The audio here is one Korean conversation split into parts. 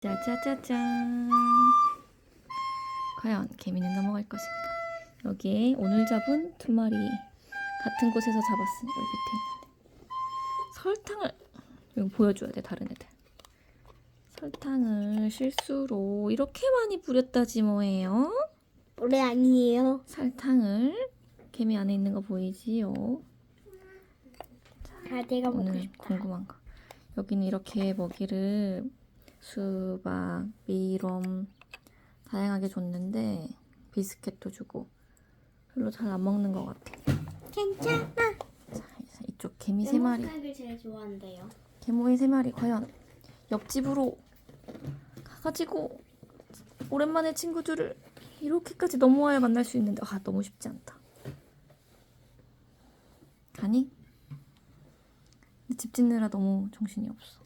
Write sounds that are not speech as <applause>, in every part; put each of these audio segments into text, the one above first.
짜자자잔. 과연 개미는 넘어갈 것인가? 여기에 오늘 잡은 두 마리 같은 곳에서 잡았으니 여기 밑에 있는데 설탕을 이거 보여줘야 돼 다른 애들. 설탕을 실수로 이렇게 많이 뿌렸다지 뭐예요? 올해 아니에요. 설탕을 개미 안에 있는 거 보이지요? 아, 내가 먹고 오늘 싶다. 궁금한 거. 여기는 이렇게 먹이를 수박, 미럼 다양하게 줬는데 비스켓도 주고 별로 잘 안 먹는 것 같아. 괜찮아. 자, 이쪽 개미 세 마리, 을 제일 좋아한대요. 개모이 세 마리 과연 옆집으로 가가지고 오랜만에 친구들을 이렇게까지 넘어와야 만날 수 있는데 아 너무 쉽지 않다. 가니? 집 짓느라 너무 정신이 없어.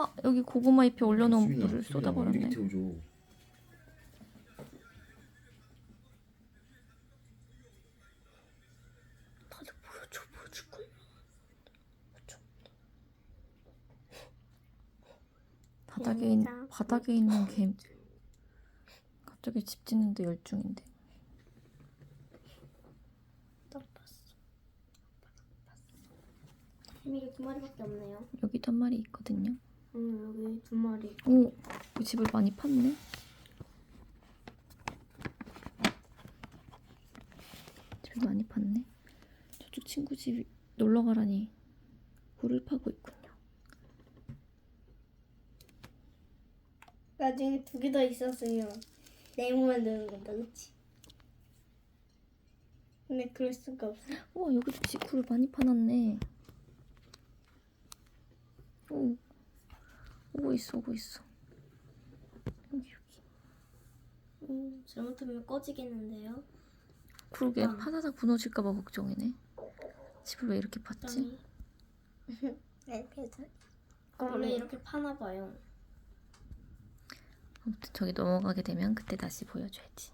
아 여기 고구마 잎에 올려놓은 수빈아, 물을 수빈아, 쏟아버렸네. 멀리 태워줘. 다들 보여줘 보여줄 거야. 바닥에 있, 진짜? 바닥에 있는 개 갑자기 집 짓는데 열중인데. 재미가 두 마리밖에 없네요. 여기도 한 마리 있거든요. 두 마리. 오, 이 집을 많이 팠네. 집을 많이 팠네. 저쪽 친구 집 놀러 가라니 굴을 파고 있군요. 나중에 두 개 더 있었으면 네모만 넣는 건다, 그치? 근데 그럴 수가 없어. 와 여기도 집 굴을 많이 파놨네. 오, 오고 있어, 오고 있어. 여기 여기. 음, 잘못하면 꺼지겠는데요? 그러게 아. 파다닥 무너질까봐 걱정이네. 집을 왜 이렇게 팠지? <laughs> 네, 그래서 원래 이렇게 파나 봐요. 아무튼 저기 넘어가게 되면 그때 다시 보여줘야지.